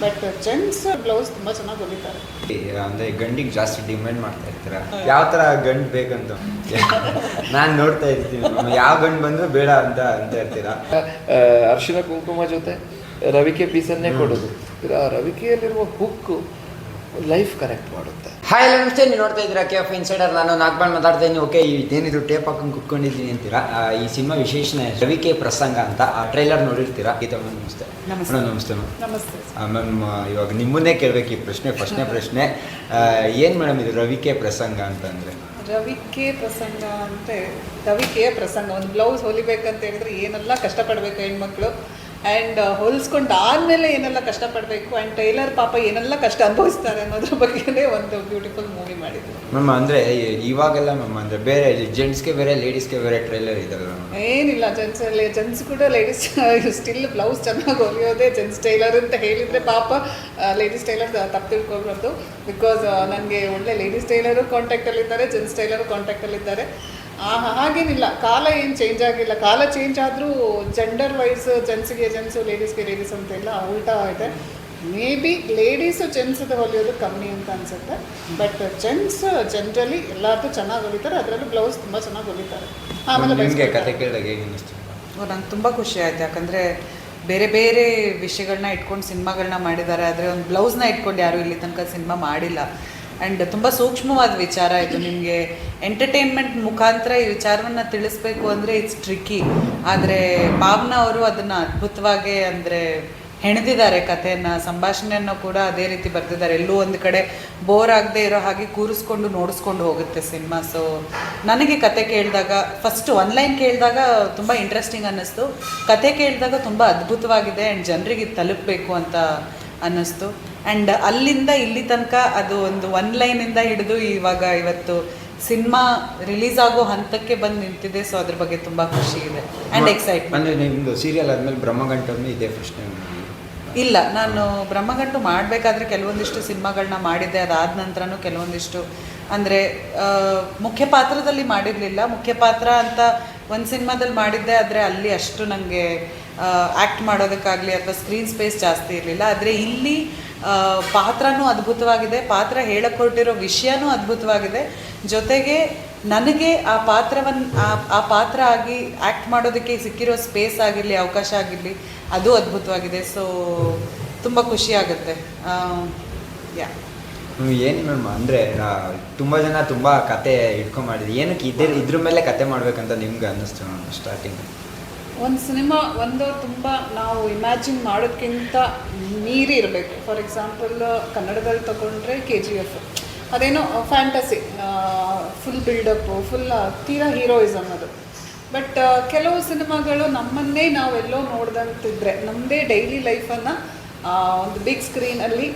But gents blouse ತುಂಬಾ ಚೆನ್ನಾಗಿ ಹೊಲಿತಾರೆ. ಅಂದ್ರೆ ಗಂಡಿಗೆ ಜಾಸ್ತಿ ಡಿಮ್ಯಾಂಡ್ ಮಾಡ್ತಾ ಇರ್ತೀರಾ? ಯಾವ ತರ ಗಂಡ್ ಬೇಕಂತ? ನಾನು ನೋಡ್ತಾ ಇರ್ತೀನಿ. ಯಾವ ಗಂಡ್ ಬಂದ್ರು ಬೇಡ ಅಂತ ಅಂತ ಇರ್ತೀರಾ? ಅರ್ಶಿನ ಕುಂಕುಮ ಜೊತೆ ರವಿಕೆ ಪೀಸನ್ನೇ ಕೊಡೋದು. ರವಿಕೆಯಲ್ಲಿರುವ ಹುಕ್ಕು ಲೈಫ್ ಕರೆಕ್ಟ್ ಮಾಡುತ್ತೆ. ಹಾಯ್ ಎಲ್ಲ ನಮಸ್ತೆ ನೀವು ನೋಡ್ತಾ ಇದ್ದೀರಾ ಕೆ ಎಫ್ ಇನ್ಸೈಡರ್ ನಾನು ನಾಗ್ಬಾಳ್ ಮಾತಾಡ್ತಾ ಇದ್ದೀನಿ. ಓಕೆ ಇದೇನಿದು ಟೇಪ್ ಹಾಕೊಂಡು ಕುತ್ಕೊಂಡಿದ್ದೀನಿ ಅಂತೀರಾ? ಈ ಸಿನಿಮಾ ವಿಶೇಷಣೆ ರವಿಕೆ ಪ್ರಸಂಗ ಅಂತ ಆ ಟ್ರೈಲರ್ ನೋಡಿರ್ತೀರಾ? ಗೀತಾ ಮ್ಯಾಮ್ ನಮಸ್ತೆ. ನಮಸ್ತೆ. ಮೇಡಮ್ ನಮಸ್ತೆ ಮ್ಯಾಮ್. ನಮಸ್ತೆ. ಮ್ಯಾಮ್ ಇವಾಗ ನಿಮ್ಮನ್ನೇ ಕೇಳಬೇಕು ಈ ಪ್ರಶ್ನೆ ಫಸ್ಟ್ನೇ ಪ್ರಶ್ನೆ. ಏನು ಮೇಡಮ್ ಇದು ರವಿಕೆ ಪ್ರಸಂಗ ಅಂತಂದರೆ ರವಿಕೆ ಪ್ರಸಂಗ ಅಂತೆ ರವಿಕೆಯ ಪ್ರಸಂಗ ಒಂದು ಬ್ಲೌಸ್ ಹೊಲಿಬೇಕಂತ ಹೇಳಿದ್ರೆ ಏನೆಲ್ಲ ಕಷ್ಟಪಡಬೇಕು ಹೆಣ್ಮಕ್ಳು? ಆ್ಯಂಡ್ ಹೊಲಿಸ್ಕೊಂಡು ಆದಮೇಲೆ ಏನೆಲ್ಲ ಕಷ್ಟಪಡಬೇಕು ಆ್ಯಂಡ್ ಟೈಲರ್ ಪಾಪ ಏನೆಲ್ಲ ಕಷ್ಟ ಅನುಭವಿಸ್ತಾರೆ ಅನ್ನೋದ್ರ ಬಗ್ಗೆನೇ ಒಂದು ಬ್ಯೂಟಿಫುಲ್ ಮೂವಿ ಮಾಡಿದ್ರು. ಮ್ಯಾಮ್ ಅಂದರೆ ಇವಾಗೆಲ್ಲ ಮ್ಯಾಮ್ ಅಂದರೆ ಬೇರೆ ಜೆಂಟ್ಸ್ಗೆ ಬೇರೆ ಲೇಡೀಸ್ಗೆ ಬೇರೆ ಟ್ರೈಲರ್ ಇದಲ್ಲ ಏನಿಲ್ಲ ಜೆಂಟ್ಸ್ ಅಲ್ಲಿ ಜೆಂಟ್ಸ್ ಕೂಡ ಲೇಡೀಸ್ ಸ್ಟಿಲ್ ಬ್ಲೌಸ್ ಚೆನ್ನಾಗಿ ಹೊಲಿಯೋದೇ ಜೆಂಟ್ಸ್ ಟೈಲರ್ ಅಂತ ಹೇಳಿದರೆ ಪಾಪ ಲೇಡೀಸ್ ಟೈಲರ್ ತಪ್ಪು ತಿಳ್ಕೊಬಾರ್ದು. ಬಿಕಾಸ್ ನನಗೆ ಒಳ್ಳೆ ಲೇಡೀಸ್ ಟೈಲರು ಕಾಂಟ್ಯಾಕ್ಟಲ್ಲಿದ್ದಾರೆ ಜೆಂಟ್ಸ್ ಟೈಲರು ಕಾಂಟ್ಯಾಕ್ಟಲ್ಲಿದ್ದಾರೆ ಹಾಗೇನಿಲ್ಲ ಕಾಲ ಏನು ಚೇಂಜ್ ಆಗಿಲ್ಲ. ಕಾಲ ಚೇಂಜ್ ಆದರೂ ಜೆಂಡರ್ ವೈಸ್ ಜೆಂಟ್ಸ್ಗೆ ಜೆಂಟ್ಸು ಲೇಡೀಸ್ಗೆ ಲೇಡೀಸ್ ಅಂತೆಲ್ಲ ಉಲ್ಟಾ ಇದೆ. ಮೇ ಬಿ ಲೇಡೀಸು ಜೆಂಟ್ಸ್ದು ಹೊಲಿಯೋದು ಕಮ್ಮಿ ಅಂತ ಅನ್ಸುತ್ತೆ. ಬಟ್ ಜೆಂಟ್ಸ್ ಜನರಲಿ ಎಲ್ಲಾರ್ದು ಚೆನ್ನಾಗಿ ಹೊಲಿತಾರೆ ಅದರಲ್ಲೂ ಬ್ಲೌಸ್ ತುಂಬ ಚೆನ್ನಾಗಿ ಹೊಲಿತಾರೆ. ಆಮೇಲೆ. ಕತೆ ಕೇಳಿದಾಗ ನಂಗೆ ತುಂಬ ಖುಷಿ ಆಯ್ತು. ಯಾಕಂದರೆ ಬೇರೆ ಬೇರೆ ವಿಷಯಗಳನ್ನ ಇಟ್ಕೊಂಡು ಸಿನಿಮಾಗಳನ್ನ ಮಾಡಿದ್ದಾರೆ. ಆದರೆ ಒಂದು ಬ್ಲೌಸ್ನ ಇಟ್ಕೊಂಡು ಯಾರೂ ಇಲ್ಲಿ ತನಕ ಸಿನಿಮಾ ಮಾಡಿಲ್ಲ. ಆ್ಯಂಡ್ ತುಂಬ ಸೂಕ್ಷ್ಮವಾದ ವಿಚಾರ ಇದು. ನಿಮಗೆ ಎಂಟರ್ಟೈನ್ಮೆಂಟ್ ಮುಖಾಂತರ ಈ ವಿಚಾರವನ್ನು ತಿಳಿಸ್ಬೇಕು ಅಂದರೆ ಇಟ್ಸ್ ಟ್ರಿಕಿ ಆದರೆ ಭಾವನಾ ಅವರು ಅದನ್ನು ಅದ್ಭುತವಾಗಿ ಅಂದರೆ ಹೆಣೆದಿದ್ದಾರೆ ಕಥೆಯನ್ನು, ಸಂಭಾಷಣೆಯನ್ನು ಕೂಡ ಅದೇ ರೀತಿ ಬರ್ತಿದ್ದಾರೆ ಎಲ್ಲೂ ಒಂದು ಕಡೆ ಬೋರ್ ಆಗದೆ ಇರೋ ಹಾಗೆ ಕೂರಿಸ್ಕೊಂಡು, ನೋಡಿಸ್ಕೊಂಡು ಹೋಗುತ್ತೆ ಸಿನಿಮಾ. ಸೊ ನನಗೆ ಕತೆ ಕೇಳಿದಾಗ ಫಸ್ಟ್ ಒನ್ ಲೈನ್ ಕೇಳಿದಾಗ ತುಂಬ ಇಂಟ್ರೆಸ್ಟಿಂಗ್ ಅನ್ನಿಸ್ತು. ಕತೆ ಕೇಳಿದಾಗ ತುಂಬ ಅದ್ಭುತವಾಗಿದೆ ಆ್ಯಂಡ್ ಜನರಿಗೆ ತಲುಪಬೇಕು ಅಂತ ಅನ್ನಿಸ್ತು. ಆ್ಯಂಡ್ ಅಲ್ಲಿಂದ ಇಲ್ಲಿ ತನಕ ಅದು ಒಂದು ಒನ್ ಲೈನಿಂದ ಹಿಡಿದು ಇವಾಗ ಇವತ್ತು ಸಿನಿಮಾ ರಿಲೀಸ್ ಆಗೋ ಹಂತಕ್ಕೆ ಬಂದು ನಿಂತಿದೆ ಸೊ ಅದ್ರ ಬಗ್ಗೆ ತುಂಬ ಖುಷಿ ಇದೆ ಆ್ಯಂಡ್ ಎಕ್ಸೈಟ್ಮೆಂಟ್ ಅಂದರೆ ನಿಮ್ಮದು ಸೀರಿಯಲ್ ಆದಮೇಲೆ ಬ್ರಹ್ಮಗಂಟನ್ನು ಇದೇ ಪ್ರಶ್ನೆ ಇಲ್ಲ ನಾನು ಬ್ರಹ್ಮಗಂಟು ಮಾಡಬೇಕಾದ್ರೆ ಕೆಲವೊಂದಿಷ್ಟು ಸಿನಿಮಾಗಳನ್ನ ಮಾಡಿದ್ದೆ ಅದಾದ ನಂತರನೂ ಕೆಲವೊಂದಿಷ್ಟು ಅಂದರೆ ಮುಖ್ಯ ಪಾತ್ರದಲ್ಲಿ ಮಾಡಿರಲಿಲ್ಲ. ಮುಖ್ಯ ಪಾತ್ರ ಅಂತ ಒಂದು ಸಿನಿಮಾದಲ್ಲಿ ಮಾಡಿದ್ದೆ ಆದರೆ ಅಲ್ಲಿ ಅಷ್ಟು ನನಗೆ ಆ್ಯಕ್ಟ್ ಮಾಡೋದಕ್ಕಾಗಲಿ ಅಥವಾ ಸ್ಕ್ರೀನ್ ಸ್ಪೇಸ್ ಜಾಸ್ತಿ ಇರಲಿಲ್ಲ. ಆದರೆ ಇಲ್ಲಿ ಪಾತ್ರನೂ ಅದ್ಭುತವಾಗಿದೆ ಪಾತ್ರ ಹೇಳಕೊಟ್ಟಿರೋ ವಿಷಯನೂ ಅದ್ಭುತವಾಗಿದೆ. ಜೊತೆಗೆ ನನಗೆ ಆ ಪಾತ್ರವನ್ನು ಆ ಪಾತ್ರ ಆಗಿ ಆ್ಯಕ್ಟ್ ಮಾಡೋದಕ್ಕೆ ಸಿಕ್ಕಿರೋ ಸ್ಪೇಸ್ ಆಗಿರಲಿ ಅವಕಾಶ ಆಗಿರಲಿ ಅದು ಅದ್ಭುತವಾಗಿದೆ. ಸೊ ತುಂಬ ಖುಷಿ ಆಗುತ್ತೆ. ಯಾ ಏನು ಮ್ಯಾಮ್ ಅಂದರೆ ತುಂಬ ಜನ ತುಂಬ ಕತೆ ಇಟ್ಕೊಂಡು ಮಾಡಿದ್ವಿ ಏನಕ್ಕೆ ಇದ್ರ ಇದ್ರ ಮೇಲೆ ಕತೆ ಮಾಡಬೇಕಂತ ನಿಮ್ಗೆ ಅನ್ನಿಸ್ತು ಸ್ಟಾರ್ಟಿಂಗ್ ಒಂದು ಸಿನಿಮಾ ಒಂದು ತುಂಬ ನಾವು ಇಮ್ಯಾಜಿನ್ ಮಾಡೋದಕ್ಕಿಂತ ಮೀರಿ ಇರಬೇಕು. ಫಾರ್ ಎಕ್ಸಾಂಪಲ್ ಕನ್ನಡದಲ್ಲಿ ತಗೊಂಡ್ರೆ ಕೆ ಜಿ ಎಫ್ ಅದೇನೋ ಫ್ಯಾಂಟಸಿ ಫುಲ್ ಬಿಲ್ಡಪ್ಪು ಫುಲ್ ತೀರಾ ಹೀರೋಯಿಸಮ್ ಅದು. ಬಟ್ ಕೆಲವು ಸಿನಿಮಾಗಳು ನಮ್ಮನ್ನೇ ನಾವೆಲ್ಲೋ ನೋಡ್ದಂತಿದ್ರೆ ನಮ್ಮದೇ ಡೈಲಿ ಲೈಫನ್ನು ಒಂದು ಬಿಗ್ ಸ್ಕ್ರೀನಲ್ಲಿ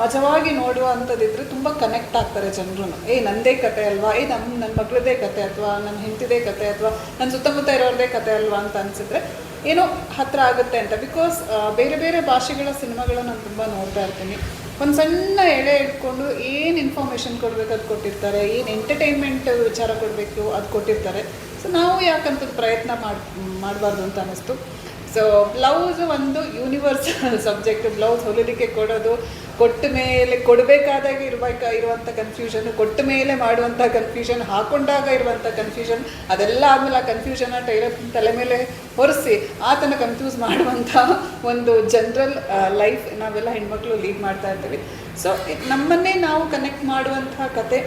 ಮಜವಾಗಿ ನೋಡುವಂಥದ್ದಿದ್ರೆ ತುಂಬ ಕನೆಕ್ಟ್ ಆಗ್ತಾರೆ ಜನರು ಏ ನನ್ನದೇ ಕತೆ ಅಲ್ವಾ? ಏ ನಮ್ಮ ನನ್ನ ಮಗಳದೇ ಕತೆ ಅಥವಾ ನನ್ನ ಹೆಂಡತಿದೇ ಕತೆ ಅಥವಾ ನನ್ನ ಸುತ್ತಮುತ್ತ ಇರೋರದೇ ಕತೆ ಅಲ್ವಾ ಅಂತ ಅನಿಸಿದ್ರೆ ಏನೋ ಹತ್ತಿರ ಆಗುತ್ತೆ ಅಂತ. ಬಿಕಾಸ್ ಬೇರೆ ಬೇರೆ ಭಾಷೆಗಳ ಸಿನಿಮಾಗಳನ್ನ ನಾನು ತುಂಬ ನೋಡ್ತಾ ಇರ್ತೀನಿ. ಒಂದು ಸಣ್ಣ ಎಳೆ ಇಟ್ಕೊಂಡು ಏನು ಇನ್ಫಾರ್ಮೇಷನ್ ಕೊಡಬೇಕು ಅದು ಕೊಟ್ಟಿರ್ತಾರೆ, ಏನು ಎಂಟರ್ಟೈನ್ಮೆಂಟ್ ವಿಚಾರ ಕೊಡಬೇಕು ಅದು ಕೊಟ್ಟಿರ್ತಾರೆ. ಸೊ ನಾವು ಯಾಕಂತ ಪ್ರಯತ್ನ ಮಾಡಿ, ಮಾಡಬಾರ್ದು ಅಂತ ಅನ್ನಿಸ್ತು. ಸೊ ಬ್ಲೌಸ್ ಒಂದು ಯೂನಿವರ್ಸಲ್ ಸಬ್ಜೆಕ್ಟ್ ಬ್ಲೌಸ್ ಹೊಲಿಲಿಕ್ಕೆ ಕೊಡೋದು, ಕೊಟ್ಟ ಮೇಲೆ ಕೊಡಬೇಕಾದಾಗ ಇರಬೇಕಾ ಇರುವಂಥ ಕನ್ಫ್ಯೂಷನ್ ಕೊಟ್ಟ ಮೇಲೆ ಮಾಡುವಂಥ ಕನ್ಫ್ಯೂಷನ್ ಹಾಕೊಂಡಾಗ ಇರುವಂಥ ಕನ್ಫ್ಯೂಷನ್ ಅದೆಲ್ಲ ಆದಮೇಲೆ ಆ ಕನ್ಫ್ಯೂಷನ್ನ ಟೈಲರ್ ತಲೆ ಮೇಲೆ ಹೊರಿಸಿ ಆತನ ಕನ್ಫ್ಯೂಸ್ ಮಾಡುವಂಥ ಒಂದು ಜನರಲ್ ಲೈಫ್ ನಾವೆಲ್ಲ ಹೆಣ್ಮಕ್ಳು ಲೀಡ್ ಮಾಡ್ತಾ ಇರ್ತೀವಿ. ಸೊ ನಮ್ಮನ್ನೇ ನಾವು ಕನೆಕ್ಟ್ ಮಾಡುವಂಥ ಕತೆ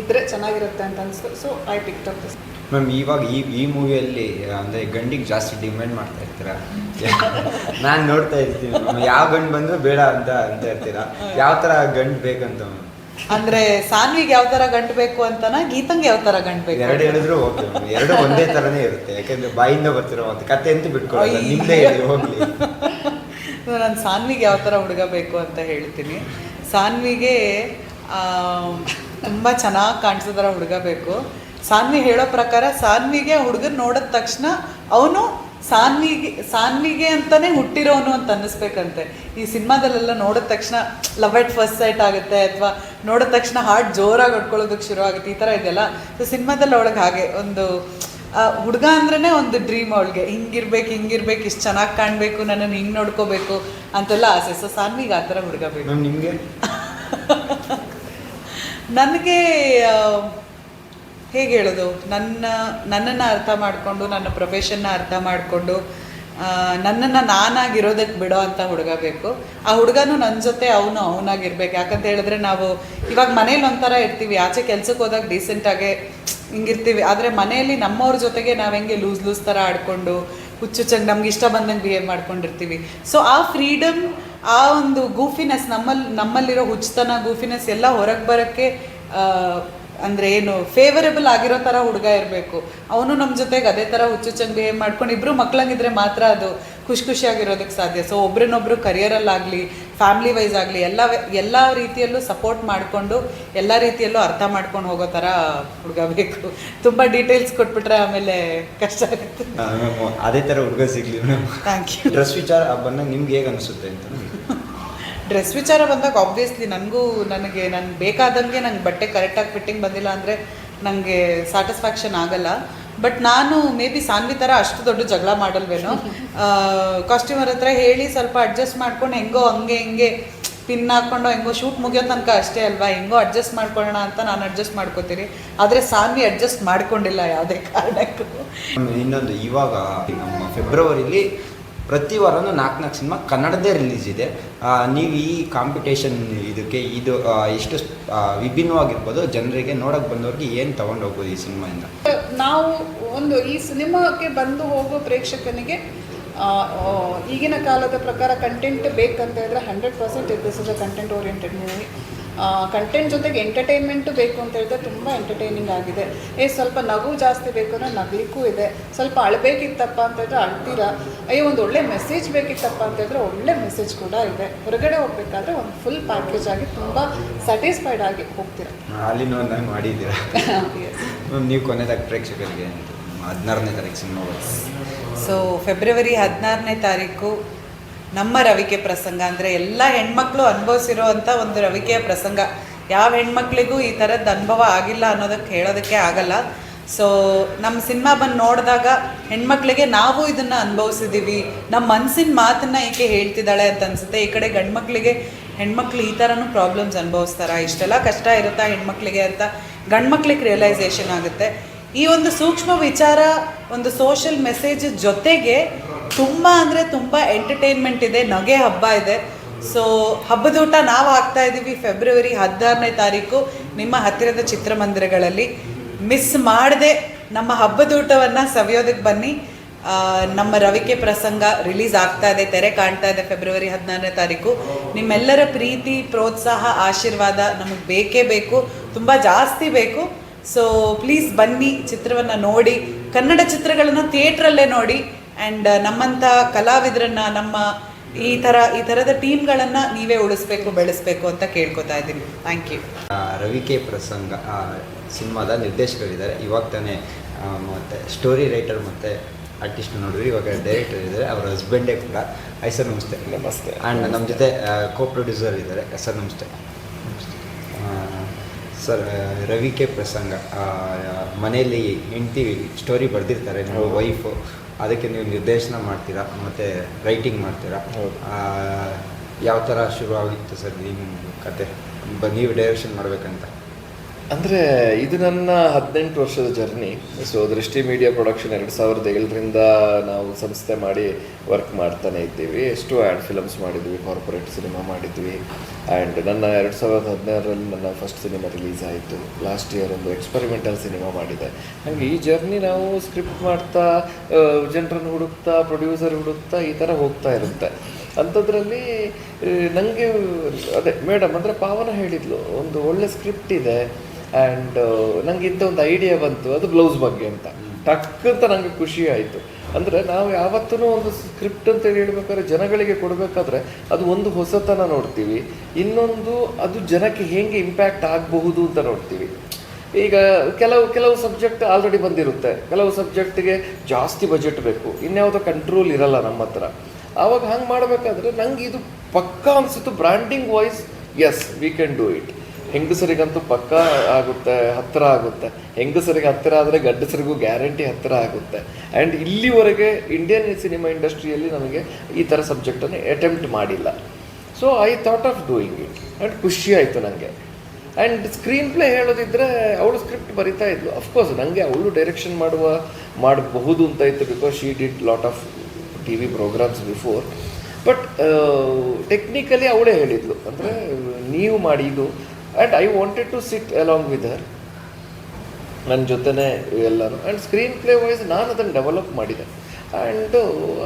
ಇದ್ರೆ ಚೆನ್ನಾಗಿರುತ್ತೆ ಅಂತ ಅನಿಸ್ತು. So I pick this ma'am ಇವಾಗ ಈ ಈ ಮೂವಿಯಲ್ಲಿ ಅಂದರೆ ಗಂಡಿಗೆ ಜಾಸ್ತಿ ಡಿಮ್ಯಾಂಡ್ ಮಾಡ್ತಾ ಇರ್ತೀರಾ? ನಾನು ನೋಡ್ತಾ ಇರ್ತೀನಿ. ಯಾವ ಗಂಡು ಬಂದ್ರು ಬೇಡ ಅಂತ ಅಂತ ಇರ್ತೀರಾ? ಯಾವ ಥರ ಗಂಡು ಬೇಕಂತ ಅಂದ್ರೆ ಸಾನ್ವಿಗೆ ಯಾವ ತರ ಗಂಟು ಬೇಕು ಅಂತನ ಗೀತಂಗೆ ಯಾವ ತರ ಗಂಟು ಬೇಕು ಎರಡು ಹೇಳಿದ್ರು ಓಕೆ ಎರಡು ಒಂದೇ ತರನೇ ಇರುತ್ತೆ. ಯಾಕಂದ್ರೆ ಬಾಯಿಂದ ಬರ್ತಿರೋ ಅಂತ ಕತೆ ಅಂತ ಬಿಟ್ಕೊಳ್ಳಿ ನಿಮ್ದೇ ನಿಮ್ಮದೇ ಹೇಳಿ ಹೋಗ್ಲಿ. ನಾನು ಸಾನ್ವಿಗೆ ಯಾವ ತರ ಹುಡುಗ ಬೇಕು ಅಂತ ಹೇಳ್ತೀನಿ. ಸಾನ್ವಿಗೆ ತುಂಬಾ ಚೆನ್ನಾಗಿ ಕಾಣಿಸೋ ತರ ಹುಡುಗ ಬೇಕು. ಸಾನ್ವಿ ಹೇಳೋ ಪ್ರಕಾರ ಸಾನ್ವಿಗೆ ಹುಡುಗನ ನೋಡಿದ ತಕ್ಷಣ ಅವನು ಸಾನ್ವಿಗೆ ಸಾನ್ವಿಗೆ ಅಂತಾನೆ ಹುಟ್ಟಿರೋನು ಅಂತ ಅನ್ನಿಸ್ಬೇಕಂತೆ. ಈ ಸಿನಿಮಾದಲ್ಲೆಲ್ಲ ನೋಡಿದ ತಕ್ಷಣ ಲವ್ ಎಟ್ ಫಸ್ಟ್ ಸೈಟ್ ಆಗುತ್ತೆ ಅಥವಾ ನೋಡಿದ ತಕ್ಷಣ ಹಾರ್ಟ್ ಜೋರಾಗಿ ಹೊಡ್ಕೊಳ್ಳೋದಕ್ಕೆ ಶುರು ಆಗುತ್ತೆ ಈ ಥರ ಇದೆಯಲ್ಲ? ಸೊ ಸಿನಿಮಾದಲ್ಲಿ ಒಳಗೆ ಹಾಗೆ ಒಂದು ಹುಡುಗ ಅಂದ್ರೇ ಒಂದು ಡ್ರೀಮ್ ಅವಳಿಗೆ. ಹಿಂಗಿರ್ಬೇಕು ಹಿಂಗಿರ್ಬೇಕು ಇಷ್ಟು ಚೆನ್ನಾಗಿ ಕಾಣಬೇಕು ನನ್ನನ್ನು ಹಿಂಗೆ ನೋಡ್ಕೋಬೇಕು ಅಂತೆಲ್ಲ ಆಸೆ. ಸೊ ಸಾನ್ವಿಗೆ ಆ ಥರ ಹುಡುಗ ಬೇಕು. ನಿಮಗೆ? ನನಗೆ ಹೇಗೆ ಹೇಳೋದು? ನನ್ನ, ನನ್ನನ್ನು ಅರ್ಥ ಮಾಡಿಕೊಂಡು, ನನ್ನ ಪ್ರೊಫೆಷನ್ನ ಅರ್ಥ ಮಾಡಿಕೊಂಡು ನನ್ನನ್ನು ನಾನಾಗಿರೋದಕ್ಕೆ ಬಿಡೋ ಅಂತ ಹುಡುಗ ಬೇಕು. ಆ ಹುಡುಗನೂ ನನ್ನ ಜೊತೆ ಅವನು ಅವನಾಗಿರ್ಬೇಕು. ಯಾಕಂತ ಹೇಳಿದ್ರೆ ನಾವು ಇವಾಗ ಮನೇಲಿ ಒಂಥರ ಇರ್ತೀವಿ. ಆಚೆ ಕೆಲ್ಸಕ್ಕೆ ಹೋದಾಗ ಡೀಸೆಂಟಾಗೆ ಹಿಂಗಿರ್ತೀವಿ. ಆದರೆ ಮನೆಯಲ್ಲಿ ನಮ್ಮವ್ರ ಜೊತೆಗೆ ನಾವು ಹೆಂಗೆ ಲೂಸ್ ಲೂಸ್ ಥರ ಆಡ್ಕೊಂಡು ಹುಚ್ಚುಚ್ಚಂಗೆ ನಮ್ಗೆ ಇಷ್ಟ ಬಂದಂಗೆ ಬಿಹೇವ್ ಮಾಡ್ಕೊಂಡಿರ್ತೀವಿ. ಸೊ ಆ ಫ್ರೀಡಮ್ ಆ ಒಂದು ಗೂಫಿನೆಸ್ ನಮ್ಮಲ್ಲಿ ನಮ್ಮಲ್ಲಿರೋ ಹುಚ್ಚತನ ಗೂಫಿನೆಸ್ ಎಲ್ಲ ಹೊರಗೆ ಬರೋಕ್ಕೆ ಅಂದರೆ ಏನು ಫೇವರೇಬಲ್ ಆಗಿರೋ ಥರ ಹುಡುಗ ಇರಬೇಕು. ಅವನು ನಮ್ಮ ಜೊತೆಗೆ ಅದೇ ಥರ ಹುಚ್ಚುಚ್ಚಂಗೆ ಬಿಹೇವ್ ಮಾಡ್ಕೊಂಡು ಇಬ್ಬರು ಮಕ್ಕಳಂಗಿದ್ರೆ ಮಾತ್ರ ಅದು ಖುಷಿ ಖುಷಿಯಾಗಿರೋದಕ್ಕೆ ಸಾಧ್ಯ. ಸೊ ಒಬ್ರನ್ನೊಬ್ರು ಕರಿಯರಲ್ಲಾಗಲಿ ಫ್ಯಾಮಿಲಿ ವೈಸ್ ಆಗಲಿ ಎಲ್ಲ ಎಲ್ಲ ರೀತಿಯಲ್ಲೂ ಸಪೋರ್ಟ್ ಮಾಡಿಕೊಂಡು ಎಲ್ಲ ರೀತಿಯಲ್ಲೂ ಅರ್ಥ ಮಾಡ್ಕೊಂಡು ಹೋಗೋ ಥರ ಹುಡುಗ ಬೇಕು. ತುಂಬ ಡೀಟೇಲ್ಸ್ ಕೊಟ್ಬಿಟ್ರೆ ಆಮೇಲೆ ಕಷ್ಟ ಆಗುತ್ತೆ. ಅದೇ ಥರ ಹುಡುಗ ಸಿಗಲಿ ಥ್ಯಾಂಕ್ ಯು ಡ್ರೆಸ್ ವಿಚಾರ ಬಂದಾಗ ನಿಮ್ಗೆ ಹೇಗೆ ಅನಿಸುತ್ತೆ ಅಂತ? ಡ್ರೆಸ್ ವಿಚಾರ ಬಂದಾಗ ಆಬ್ವಿಯಸ್ಲಿ ನನಗೂ ನನಗೆ, ನಾನು ಬೇಕಾದಂಗೆ ನಂಗೆ ಬಟ್ಟೆ ಕರೆಕ್ಟಾಗಿ ಫಿಟ್ಟಿಂಗ್ ಬಂದಿಲ್ಲ ಅಂದರೆ ನನಗೆ ಸ್ಯಾಟಿಸ್ಫ್ಯಾಕ್ಷನ್ ಆಗಲ್ಲ. ಬಟ್ ನಾನು ಮೇ ಬಿ ಸಾನ್ವಿ ಥರ ಅಷ್ಟು ದೊಡ್ಡ ಜಗಳ ಮಾಡಲ್ವೇನೋ ಕಾಸ್ಟ್ಯೂಮರ್ ಹತ್ರ ಹೇಳಿ ಸ್ವಲ್ಪ ಅಡ್ಜಸ್ಟ್ ಮಾಡ್ಕೊಂಡು ಹೆಂಗೋ ಹಂಗೆ ಹಿಂಗೆ ಪಿನ್ ಹಾಕ್ಕೊಂಡು ಹೆಂಗೋ ಶೂಟ್ ಮುಗಿಯೋ ತನಕ ಅಷ್ಟೇ ಅಲ್ವಾ, ಹೆಂಗೋ ಅಡ್ಜಸ್ಟ್ ಮಾಡ್ಕೊಳ್ಳೋಣ ಅಂತ ನಾನು ಅಡ್ಜಸ್ಟ್ ಮಾಡ್ಕೋತೀನಿ. ಆದರೆ ಸಾನ್ವಿ ಅಡ್ಜಸ್ಟ್ ಮಾಡ್ಕೊಂಡಿಲ್ಲ ಯಾವುದೇ ಕಾರಣಕ್ಕೂ. ಇನ್ನೊಂದು ಇವಾಗ, ನಮ್ಮ ಫೆಬ್ರವರಿಲಿ ಪ್ರತಿ ವಾರನೂ ನಾಲ್ಕು ನಾಲ್ಕು ಸಿನಿಮಾ ಕನ್ನಡದೇ ರಿಲೀಸ್ ಇದೆ. ನೀವು ಈ ಕಾಂಪಿಟೇಷನ್ ಇದಕ್ಕೆ ಇದು ಎಷ್ಟು ವಿಭಿನ್ನವಾಗಿರ್ಬೋದು ಜನರಿಗೆ ನೋಡೋಕೆ ಬಂದವ್ರಿಗೆ ಏನು ತಗೊಂಡು ಹೋಗ್ಬೋದು ಈ ಸಿನಿಮಾಯಿಂದ? ನಾವು ಒಂದು ಈ ಸಿನಿಮಾಕ್ಕೆ ಬಂದು ಹೋಗೋ ಪ್ರೇಕ್ಷಕನಿಗೆ ಈಗಿನ ಕಾಲದ ಪ್ರಕಾರ ಕಂಟೆಂಟ್ ಬೇಕಂತ ಹೇಳಿದ್ರೆ hundred percent this is a content oriented movie content ಜೊತೆಗೆ ಎಂಟರ್ಟೈನ್ಮೆಂಟು ಬೇಕು ಅಂತ ಹೇಳಿದ್ರೆ ತುಂಬ ಎಂಟರ್ಟೈನಿಂಗ್ ಆಗಿದೆ. ಏ ಸ್ವಲ್ಪ ನಗು ಜಾಸ್ತಿ ಬೇಕು ಅಂದರೆ ನಗಲಿಕ್ಕೂ ಇದೆ. ಸ್ವಲ್ಪ ಅಳಬೇಕಿತ್ತಪ್ಪ ಅಂತ ಹೇಳಿದ್ರೆ ಅಳ್ತೀರಾ? ಅಯ್ಯೋ ಒಂದು ಒಳ್ಳೆ ಮೆಸೇಜ್ ಬೇಕಿತ್ತಪ್ಪ ಅಂತ ಹೇಳಿದ್ರೆ ಒಳ್ಳೆ ಮೆಸೇಜ್ ಕೂಡ ಇದೆ. ಹೊರಗಡೆ ಹೋಗ್ಬೇಕಾದ್ರೆ ಒಂದು ಫುಲ್ ಪ್ಯಾಕೇಜ್ ಆಗಿ ತುಂಬ ಸ್ಯಾಟಿಸ್ಫೈಡ್ ಆಗಿ ಹೋಗ್ತೀರಾ. ಅಲ್ಲಿನ ಒಂದಂಗೆ ಮಾಡಿದ್ದೀರಾ? ಮ್ಯಾಮ್ ನೀವು ಕೊನೆದಾಗ ಪ್ರೇಕ್ಷಕರಿಗೆ ಹದಿನಾರನೇ ತಾರೀಕು ಸಿನಿಮಾ ಸೊ ಫೆಬ್ರವರಿ ಹದಿನಾರನೇ ತಾರೀಕು ನಮ್ಮ ರವಿಕೆ ಪ್ರಸಂಗ ಅಂದರೆ ಎಲ್ಲ ಹೆಣ್ಮಕ್ಳು ಅನುಭವಿಸಿರೋ ಒಂದು ರವಿಕೆಯ ಪ್ರಸಂಗ. ಯಾವ ಹೆಣ್ಮಕ್ಳಿಗೂ ಈ ಥರದ್ದು ಅನುಭವ ಆಗಿಲ್ಲ ಅನ್ನೋದಕ್ಕೆ ಹೇಳೋದಕ್ಕೆ ಆಗಲ್ಲ. ಸೊ ನಮ್ಮ ಸಿನಿಮಾ ಬಂದು ನೋಡಿದಾಗ ಹೆಣ್ಮಕ್ಳಿಗೆ ನಾವು ಇದನ್ನು ಅನುಭವಿಸಿದ್ದೀವಿ ನಮ್ಮ ಮನಸ್ಸಿನ ಮಾತನ್ನು ಈಕೆ ಹೇಳ್ತಿದ್ದಾಳೆ ಅಂತ ಅನಿಸುತ್ತೆ. ಈ ಕಡೆ ಗಂಡ್ಮಕ್ಳಿಗೆ ಹೆಣ್ಮಕ್ಳು ಈ ಥರನೂ ಪ್ರಾಬ್ಲಮ್ಸ್ ಅನುಭವಿಸ್ತಾರ. ಇಷ್ಟೆಲ್ಲ ಕಷ್ಟ ಇರುತ್ತಾ ಹೆಣ್ಮಕ್ಳಿಗೆ ಅಂತ ಗಂಡ್ಮಕ್ಳಿಗೆ ರಿಯಲೈಸೇಷನ್ ಆಗುತ್ತೆ. ಈ ಒಂದು ಸೂಕ್ಷ್ಮ ವಿಚಾರ, ಒಂದು ಸೋಷಲ್ ಮೆಸೇಜ್ ಜೊತೆಗೆ ತುಂಬ ಅಂದರೆ ತುಂಬ ಎಂಟರ್ಟೈನ್ಮೆಂಟ್ ಇದೆ, ನಗೆ ಹಬ್ಬ ಇದೆ. ಸೊ ಹಬ್ಬದೂಟ ನಾವು ಆಗ್ತಾ ಇದ್ದೀವಿ ಫೆಬ್ರವರಿ ಹದಿನಾರನೇ ತಾರೀಕು ನಿಮ್ಮ ಹತ್ತಿರದ ಚಿತ್ರಮಂದಿರಗಳಲ್ಲಿ. ಮಿಸ್ ಮಾಡದೆ ನಮ್ಮ ಹಬ್ಬದೂಟವನ್ನು ಸವಿಯೋದಕ್ಕೆ ಬನ್ನಿ. ನಮ್ಮ ರವಿಕೆ ಪ್ರಸಂಗ ರಿಲೀಸ್ ಆಗ್ತಾ ಇದೆ, ತೆರೆ ಕಾಣ್ತಾ ಇದೆ ಫೆಬ್ರವರಿ ಹದಿನಾರನೇ ತಾರೀಕು. ನಿಮ್ಮೆಲ್ಲರ ಪ್ರೀತಿ, ಪ್ರೋತ್ಸಾಹ, ಆಶೀರ್ವಾದ ನಮಗೆ ಬೇಕೇ ಬೇಕು. ತುಂಬ ಜಾಸ್ತಿ ಬೇಕು. ಸೊ ಪ್ಲೀಸ್ ಬನ್ನಿ ಚಿತ್ರವನ್ನು ನೋಡಿ. ಕನ್ನಡ ಚಿತ್ರಗಳನ್ನು ಥಿಯೇಟ್ರಲ್ಲೇ ನೋಡಿ. ಆ್ಯಂಡ್ ನಮ್ಮಂಥ ಕಲಾವಿದರನ್ನ ನಮ್ಮ ಈ ಥರ ಈ ಥರದ ಟೀಮ್ಗಳನ್ನು ನೀವೇ ಉಳಿಸ್ಬೇಕು ಬೆಳೆಸ್ಬೇಕು ಅಂತ ಕೇಳ್ಕೊತಾ ಇದ್ದೀನಿ. ಥ್ಯಾಂಕ್ ಯು ರವಿಕೆ ಪ್ರಸಂಗ ಆ, ಸಿನಿಮಾದ ನಿರ್ದೇಶಕರಿದ್ದಾರೆ. ಇವಾಗ ತಾನೇ ಮತ್ತು ಸ್ಟೋರಿ ರೈಟರ್ ಮತ್ತು ಆರ್ಟಿಸ್ಟ್ ನೋಡಿದ್ರು ಇವಾಗ ಡೈರೆಕ್ಟರ್ ಇದ್ದಾರೆ. ಅವ್ರ ಹಸ್ಬೆಂಡೇ ಕೂಡ. ಐ ಸರ್ ನಮಸ್ತೆ. ನಮಸ್ತೆ. ಆ್ಯಂಡ್ ನಮ್ಮ ಜೊತೆ ಕೋ ಪ್ರೊಡ್ಯೂಸರ್ ಇದ್ದಾರೆ. ಸರ್ ನಮಸ್ತೆ. ಸರ್ ರವಿಕೆ ಪ್ರಸಂಗ ಆ, ಮನೆಯಲ್ಲಿ ಹೆಂಡ್ತಿ ಸ್ಟೋರಿ ಬರೆದಿರ್ತಾರೆ. ವೈಫು ಅದಕ್ಕೆ ನೀವು ನಿರ್ದೇಶನ ಮಾಡ್ತೀರಾ? ಮತ್ತು ರೈಟಿಂಗ್ ಮಾಡ್ತೀರಾ? ಯಾವ ಥರ ಶುರುವಾಗಿತ್ತು ಸರ್ ನಿಮ್ಮ ಕತೆ? ಬ ನೀವು ಡೈರೆಕ್ಷನ್ ಮಾಡಬೇಕಂತ. ಅಂದರೆ ಇದು ನನ್ನ ಹದಿನೆಂಟು ವರ್ಷದ journey so Drishti media production ಎರಡು ಸಾವಿರದ ಏಳರಿಂದ ನಾವು ಸಂಸ್ಥೆ ಮಾಡಿ ವರ್ಕ್ ಮಾಡ್ತಾನೆ ಇದ್ದೀವಿ. ಎಷ್ಟು ಆ್ಯಡ್ ಫಿಲಮ್ಸ್ ಮಾಡಿದ್ವಿ ಕಾರ್ಪೊರೇಟ್ ಸಿನಿಮಾ ಮಾಡಿದ್ವಿ. ಆ್ಯಂಡ್ ನನ್ನ ಎರಡು ಸಾವಿರದ ಹದಿನಾರರಲ್ಲಿ ನನ್ನ ಫಸ್ಟ್ ಸಿನಿಮಾ ರಿಲೀಸ್ ಆಯಿತು. ಲಾಸ್ಟ್ ಇಯರ್ ಒಂದು ಎಕ್ಸ್ಪೆರಿಮೆಂಟಲ್ ಸಿನಿಮಾ ಮಾಡಿದೆ. ಹಾಗೆ ಈ ಜರ್ನಿ ನಾವು ಸ್ಕ್ರಿಪ್ಟ್ ಮಾಡ್ತಾ ಜನರನ್ನು ಹುಡುಕ್ತಾ ಪ್ರೊಡ್ಯೂಸರ್ ಹುಡುಕ್ತಾ ಈ ಥರ ಹೋಗ್ತಾ ಇರುತ್ತೆ. ಅಂಥದ್ರಲ್ಲಿ ನನಗೆ ಅದೇ ಮೇಡಮ್ ಅಂದರೆ ಪಾವನ ಹೇಳಿದ್ಲು, ಒಂದು ಒಳ್ಳೆ ಸ್ಕ್ರಿಪ್ಟ್ ಇದೆ. ಆ್ಯಂಡ್ ನನಗೆ ಇಂಥ ಒಂದು ಐಡಿಯಾ ಬಂತು. ಅದು ಬ್ಲೌಸ್ ಬಗ್ಗೆ ಅಂತ. ಟಕ್ ಅಂತ ನನಗೆ ಖುಷಿ ಆಯಿತು. ಅಂದರೆ ನಾವು ಯಾವತ್ತೂ ಒಂದು ಸ್ಕ್ರಿಪ್ಟ್ ಅಂತ ಹೇಳ್ಬೇಕಾದ್ರೆ ಜನಗಳಿಗೆ ಕೊಡಬೇಕಾದ್ರೆ ಅದು ಒಂದು ಹೊಸತನ ನೋಡ್ತೀವಿ. ಇನ್ನೊಂದು ಅದು ಜನಕ್ಕೆ ಹೇಗೆ ಇಂಪ್ಯಾಕ್ಟ್ ಆಗಬಹುದು ಅಂತ ನೋಡ್ತೀವಿ. ಈಗ ಕೆಲವು ಕೆಲವು ಸಬ್ಜೆಕ್ಟ್ ಆಲ್ರೆಡಿ ಬಂದಿರುತ್ತೆ. ಕೆಲವು ಸಬ್ಜೆಕ್ಟ್ಗೆ ಜಾಸ್ತಿ ಬಜೆಟ್ ಬೇಕು. ಇನ್ಯಾವುದೋ ಕಂಟ್ರೋಲ್ ಇರಲ್ಲ ನಮ್ಮ ಹತ್ರ. ಆವಾಗ ಹಂಗೆ ಮಾಡಬೇಕಾದ್ರೆ ನಂಗೆ ಇದು ಪಕ್ಕಾ ಅನಿಸಿತು branding voice yes we can do it ಹೆಂಗಸರಿಗಂತೂ ಪಕ್ಕ ಆಗುತ್ತೆ, ಹತ್ತಿರ ಆಗುತ್ತೆ. ಹೆಂಗಸರಿಗೆ ಹತ್ತಿರ ಆದರೆ ಗಡ್ಡಸರಿಗೂ ಗ್ಯಾರಂಟಿ ಹತ್ತಿರ ಆಗುತ್ತೆ. ಆ್ಯಂಡ್ ಇಲ್ಲಿವರೆಗೆ ಇಂಡಿಯನ್ ಸಿನಿಮಾ ಇಂಡಸ್ಟ್ರಿಯಲ್ಲಿ ನಮಗೆ ಈ ಥರ ಸಬ್ಜೆಕ್ಟನ್ನು ಅಟೆಂಪ್ಟ್ ಮಾಡಿಲ್ಲ. So I thought of doing it and ಖುಷಿ ಆಯಿತು ನನಗೆ ಆ್ಯಂಡ್ ಸ್ಕ್ರೀನ್ ಪ್ಲೇ ಹೇಳೋದಿದ್ರೆ ಅವಳು ಸ್ಕ್ರಿಪ್ಟ್ ಬರಿತಾ ಇದ್ಲು. ಅಫ್ಕೋರ್ಸ್ ನನಗೆ ಅವಳು ಡೈರೆಕ್ಷನ್ ಮಾಡುವ, ಮಾಡಬಹುದು ಅಂತ ಇತ್ತು because she did lot of T V programs before but technically ಅವಳೇ ಹೇಳಿದ್ಲು. ಅಂದರೆ, ನೀವು ಮಾಡಿ ಇದು and I wanted to sit along with her ನನ್ನ ಜೊತೆನೇ ಎಲ್ಲರೂ. ಆ್ಯಂಡ್ ಸ್ಕ್ರೀನ್ ಪ್ಲೇ ವೈಸ್ ನಾನು ಅದನ್ನು ಡೆವಲಪ್ ಮಾಡಿದೆ. ಆ್ಯಂಡ್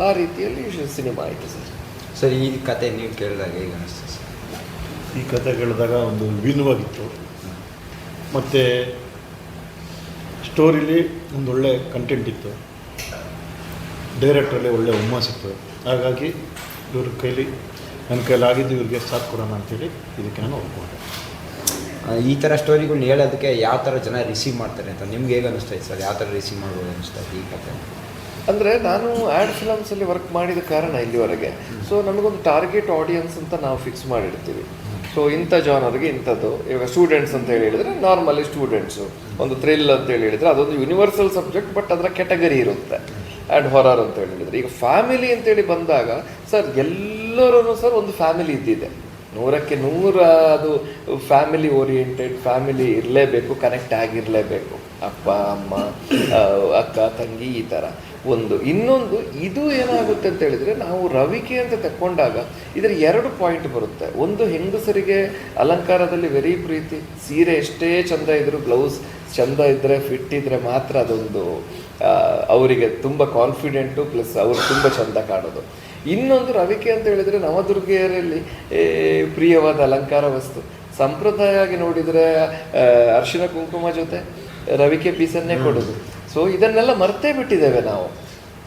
ಆ ರೀತಿಯಲ್ಲಿ ಸಿನಿಮಾ ಆಯಿತು ಸರ್. ಸರ್ ಈ ಕತೆ ನೀವು ಕೇಳಿದಾಗ ಈಗ ಅನಿಸ್ತು ಸರ್? ಈ ಕತೆ ಕೇಳಿದಾಗ ಒಂದು ವಿಭಿನ್ನವಾಗಿತ್ತು ಮತ್ತು ಸ್ಟೋರಿಲಿ ಒಂದೊಳ್ಳೆ ಕಂಟೆಂಟ್ ಇತ್ತು. ಡೈರೆಕ್ಟ್ರಲ್ಲಿ ಒಳ್ಳೆ ಹುಮ್ಮಸ್ಸಿತ್ತು ಹಾಗಾಗಿ ಇವ್ರ ಕೈಲಿ ನನ್ನ ಕೈಲಾಗಿದ್ದು ಇವ್ರಿಗೆ ಸಾಥ್ ಕೊಡೋಣ ಅಂತೇಳಿ ಇದಕ್ಕೆ ನಾನು ಒಪ್ಕೊಂಡೆ. ಈ ಥರ ಸ್ಟೋರಿಗಳನ್ನ ಹೇಳೋದಕ್ಕೆ ಯಾವ ಥರ ಜನ ರಿಸೀವ್ ಮಾಡ್ತಾರೆ ಅಂತ ನಿಮ್ಗೆ ಹೇಗೆ ಅನಿಸ್ತೈತೆ ಸರ್? ಯಾವ ಥರ ರಿಸೀವ್ ಮಾಡ್ಬೋದು ಅನಿಸ್ತೈತೆ ಈ ಕತೆ ಅಂದರೆ ನಾನು ಆ್ಯಡ್ ಫಿಲಮ್ಸಲ್ಲಿ ವರ್ಕ್ ಮಾಡಿದ ಕಾರಣ ಇಲ್ಲಿವರೆಗೆ. ಸೊ ನಮಗೊಂದು ಟಾರ್ಗೆಟ್ ಆಡಿಯನ್ಸ್ ಅಂತ ನಾವು ಫಿಕ್ಸ್ ಮಾಡಿರ್ತೀವಿ. ಸೊ ಇಂಥ ಜಾನರ್ಗೆ ಇಂಥದ್ದು. ಇವಾಗ ಸ್ಟೂಡೆಂಟ್ಸ್ ಅಂತ ಹೇಳಿ ಹೇಳಿದ್ರೆ ನಾರ್ಮಲಿ ಸ್ಟೂಡೆಂಟ್ಸು ಒಂದು ಥ್ರಿಲ್ ಅಂತ ಹೇಳಿ ಹೇಳಿದ್ರೆ ಅದೊಂದು ಯೂನಿವರ್ಸಲ್ ಸಬ್ಜೆಕ್ಟ್ ಬಟ್ ಅದರ ಕೆಟಗರಿ ಇರುತ್ತೆ. ಆ್ಯಂಡ್ ಹೊರರ್ ಅಂತ ಹೇಳಿ ಹೇಳಿದ್ರೆ. ಈಗ ಫ್ಯಾಮಿಲಿ ಅಂತೇಳಿ ಬಂದಾಗ ಸರ್ ಎಲ್ಲರೂ ಸರ್ ಒಂದು ಫ್ಯಾಮಿಲಿ ಇದ್ದಿದೆ. ನೂರಕ್ಕೆ ನೂರ ಅದು ಫ್ಯಾಮಿಲಿ ಓರಿಯೆಂಟೆಡ್ ಫ್ಯಾಮಿಲಿ ಇರಲೇಬೇಕು ಕನೆಕ್ಟ್ ಆಗಿರಲೇಬೇಕು. ಅಪ್ಪ, ಅಮ್ಮ ಅಕ್ಕ, ತಂಗಿ ಈ ಥರ ಒಂದು, ಇನ್ನೊಂದು, ಇದು ಏನಾಗುತ್ತೆ ಅಂತ ಹೇಳಿದರೆ ನಾವು ರವಿಕೆ ಅಂತ ತಕ್ಕೊಂಡಾಗ ಇದರ ಎರಡು ಪಾಯಿಂಟ್ ಬರುತ್ತೆ. ಒಂದು ಹೆಂಗಸರಿಗೆ ಅಲಂಕಾರದಲ್ಲಿ ವೆರಿ ಪ್ರೀತಿ. ಸೀರೆ ಎಷ್ಟೇ ಚಂದ ಇದ್ದರೂ ಬ್ಲೌಸ್ ಚಂದ ಇದ್ದರೆ ಫಿಟ್ ಇದ್ದರೆ ಮಾತ್ರ ಅದೊಂದು ಅವರಿಗೆ ತುಂಬ ಕಾನ್ಫಿಡೆಂಟು ಪ್ಲಸ್ ಅವರು ತುಂಬ ಚಂದ ಕಾಣೋದು. ಇನ್ನೊಂದು ರವಿಕೆ ಅಂತ ಹೇಳಿದರೆ ನವದುರ್ಗೆಯರಲ್ಲಿ ಪ್ರಿಯವಾದ ಅಲಂಕಾರ ವಸ್ತು. ಸಂಪ್ರದಾಯವಾಗಿ ನೋಡಿದರೆ ಅರ್ಶಿನ ಅರಿಶಿನ ಕುಂಕುಮ ಜೊತೆ ರವಿಕೆ ಪೀಸನ್ನೇ ಕೊಡೋದು. ಸೊ ಇದನ್ನೆಲ್ಲ ಮರ್ತೇ ಬಿಟ್ಟಿದ್ದೇವೆ ನಾವು.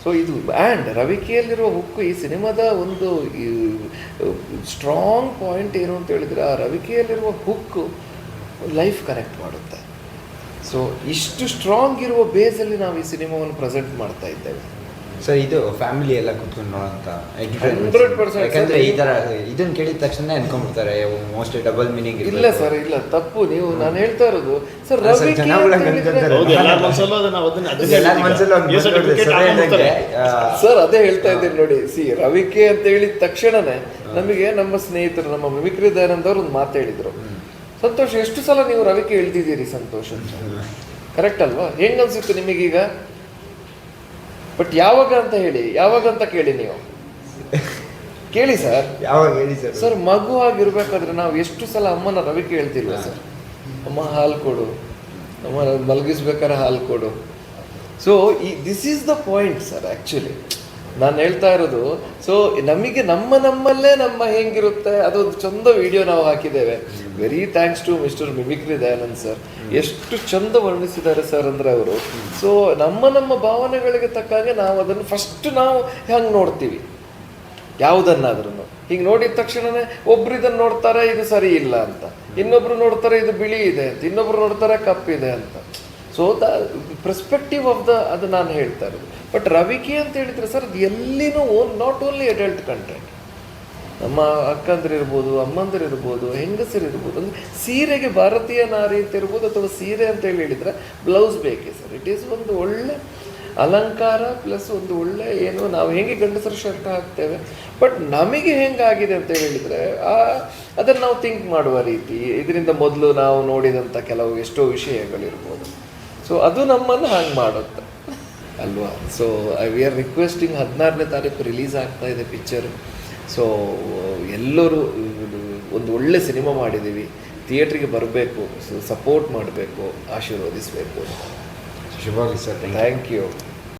ಸೊ ಇದು ಆ್ಯಂಡ್ ರವಿಕೆಯಲ್ಲಿರುವ ಹುಕ್ಕು ಈ ಸಿನಿಮಾದ ಒಂದು ಸ್ಟ್ರಾಂಗ್ ಪಾಯಿಂಟ್ ಏನು ಅಂತ ಹೇಳಿದರೆ ಆ ರವಿಕೆಯಲ್ಲಿರುವ ಹುಕ್ಕು ಲೈಫ್ ಕನೆಕ್ಟ್ ಮಾಡುತ್ತೆ. ಸೊ ಇಷ್ಟು ಸ್ಟ್ರಾಂಗ್ ಇರುವ ಬೇಸಲ್ಲಿ ನಾವು ಈ ಸಿನಿಮಾವನ್ನು ಪ್ರೆಸೆಂಟ್ ಮಾಡ್ತಾ ಇದ್ದೇವೆ. ಸರ್ ಇದು ಫ್ಯಾಮಿಲಿ ಎಲ್ಲ ಕುತ್ಕೊಂಡು ನೋಡೋಂಥ 100% ಯಾಕಂದ್ರೆ ಈ ತರ ಇದನ್ನ ಕೇಳಿದ ತಕ್ಷಣ ಅನ್ಕೊಂಡ್ಬಿಡ್ತಾರೆ ಮೋಸ್ಟ್ಲಿ ಡಬಲ್ ಮೀನಿಂಗ್ ಇಲ್ಲ ಸರ್ ಇಲ್ಲ ತಪ್ಪು. ನೀವು ನಾನು ಹೇಳ್ತಾ ಇರೋದು. ಸರ್ ಸರ್ ಆ, ಸರ್ ಅದೇ ಹೇಳ್ತಾ ಇದ್ದೀನಿ ನೋಡಿ. ಸಿ ರವಿಕೆ ಅಂತ ಹೇಳಿದ ತಕ್ಷಣನೇ ನಮಗೆ ನಮ್ಮ ಸ್ನೇಹಿತರು ನಮ್ಮ ಮಿಮಿಕ್ರಿ ದಯಾನಂದ್ ಅವರು ಒಂದು ಮಾತು ಹೇಳಿದ್ರು. ಸಂತೋಷ್ ಎಷ್ಟು ಸಲ ನೀವು ರವಿಕೆ ಹೇಳ್ತಿದ್ದೀರಿ ಸಂತೋಷ್ ಅಂತ? ಕರೆಕ್ಟ್ ಅಲ್ವಾ? ಹೆಂಗ್ ಅನ್ಸಿತ್ತು ನಿಮಗೀಗ? ಬಟ್ ಯಾವಾಗ ಅಂತ ಹೇಳಿ ಯಾವಾಗ ಅಂತ ಕೇಳಿ ನೀವು? ಕೇಳಿ ಸರ್. ಯಾವಾಗ ಹೇಳಿ ಸರ್? ಸರ್ ಮಗು ಆಗಿರ್ಬೇಕಾದ್ರೆ ನಾವು ಎಷ್ಟು ಸಲ ಅಮ್ಮನ ರವಿ ಕೇಳ್ತಿಲ್ಲ ಸರ್? ಅಮ್ಮ ಹಾಲು ಕೊಡು. ಅಮ್ಮ ಮಲಗಿಸ್ಬೇಕಾದ್ರೆ ಹಾಲು ಕೊಡು. ಸೊ ಈ this is the point sir actually ನಾನು ಹೇಳ್ತಾ ಇರೋದು ಸೊ ನಮಗೆ ನಮ್ಮ ನಮ್ಮಲ್ಲೇ ನಮ್ಮ ಹೆಂಗಿರುತ್ತೆ, ಅದೊಂದು ಚಂದ ವಿಡಿಯೋ ನಾವು ಹಾಕಿದ್ದೇವೆ. Very thanks to mister mimicry Dayanand sir ಎಷ್ಟು ಚಂದ ವರ್ಣಿಸಿದ್ದಾರೆ ಸರ್ ಅಂದರೆ ಅವರು. ಸೊ ನಮ್ಮ ನಮ್ಮ ಭಾವನೆಗಳಿಗೆ ತಕ್ಕ ಹಾಗೆ ನಾವು ಅದನ್ನು ಫಸ್ಟ್ ನಾವು ಹೆಂಗೆ ನೋಡ್ತೀವಿ? ಯಾವುದನ್ನಾದ್ರೂ ಹಿಂಗೆ ನೋಡಿದ ತಕ್ಷಣನೇ ಒಬ್ರು ಇದನ್ನು ನೋಡ್ತಾರೆ, ಇದು ಸರಿ ಇಲ್ಲ ಅಂತ. ಇನ್ನೊಬ್ರು ನೋಡ್ತಾರೆ, ಇದು ಬಿಳಿ ಇದೆ ಅಂತ. ಇನ್ನೊಬ್ರು ನೋಡ್ತಾರೆ ಕಪ್ಪಿದೆ ಅಂತ. So the perspective of the ಅದು ನಾನು ಹೇಳ್ತಾ ಇರೋದು. ಬಟ್ ರವಿಕೆ ಅಂತ ಹೇಳಿದರೆ ಸರ್ ಅದು ಎಲ್ಲಿನೂ own not only adult content ನಮ್ಮ ಅಕ್ಕಂದಿರಿರ್ಬೋದು ಅಮ್ಮಂದಿರಿರ್ಬೋದು ಹೆಂಗಸರಿರ್ಬೋದು ಅಂದರೆ ಸೀರೆಗೆ ಭಾರತೀಯ ನಾರಿ ಅಂತ ಇರ್ಬೋದು, ಅಥವಾ ಸೀರೆ ಅಂತ ಹೇಳಿ ಹೇಳಿದರೆ ಬ್ಲೌಸ್ ಬೇಕೇ ಸರ್ ಇಟ್ ಈಸ್ ಒಂದು ಒಳ್ಳೆ ಅಲಂಕಾರ ಪ್ಲಸ್ ಒಂದು ಒಳ್ಳೆ ಏನು, ನಾವು ಹೆಂಗೆ ಗಂಡಸರು ಶರ್ಟ್ ಹಾಕ್ತೇವೆ. ಬಟ್ ನಮಗೆ ಹೆಂಗಾಗಿದೆ ಅಂತ ಹೇಳಿದರೆ ಅದನ್ನು ನಾವು ಥಿಂಕ್ ಮಾಡುವ ರೀತಿ, ಇದರಿಂದ ಮೊದಲು ನಾವು ನೋಡಿದಂಥ ಕೆಲವು ಎಷ್ಟೋ ವಿಷಯಗಳಿರ್ಬೋದು. ಸೊ ಅದು ನಮ್ಮನ್ನು ಹಾಗೆ ಮಾಡುತ್ತೆ. ಅಲ್ವಾ? ಸೊ ವಿ ಆರ್ ರಿಕ್ವೆಸ್ಟಿಂಗ್ ಹದಿನಾರನೇ ತಾರೀಕು ರಿಲೀಸ್ ಆಗ್ತಾ ಇದೆ ಪಿಕ್ಚರ್ ಸೊ ಎಲ್ಲರೂ ಒಂದು ಒಳ್ಳೆ ಸಿನಿಮಾ ಮಾಡಿದ್ದೀವಿ. ಥಿಯೇಟ್ರಿಗೆ ಬರಬೇಕು ಸೊ ಸಪೋರ್ಟ್ ಮಾಡಬೇಕು ಆಶೀರ್ವದಿಸಬೇಕು ಶುಭಾಗಿ ಸರ್. Thank you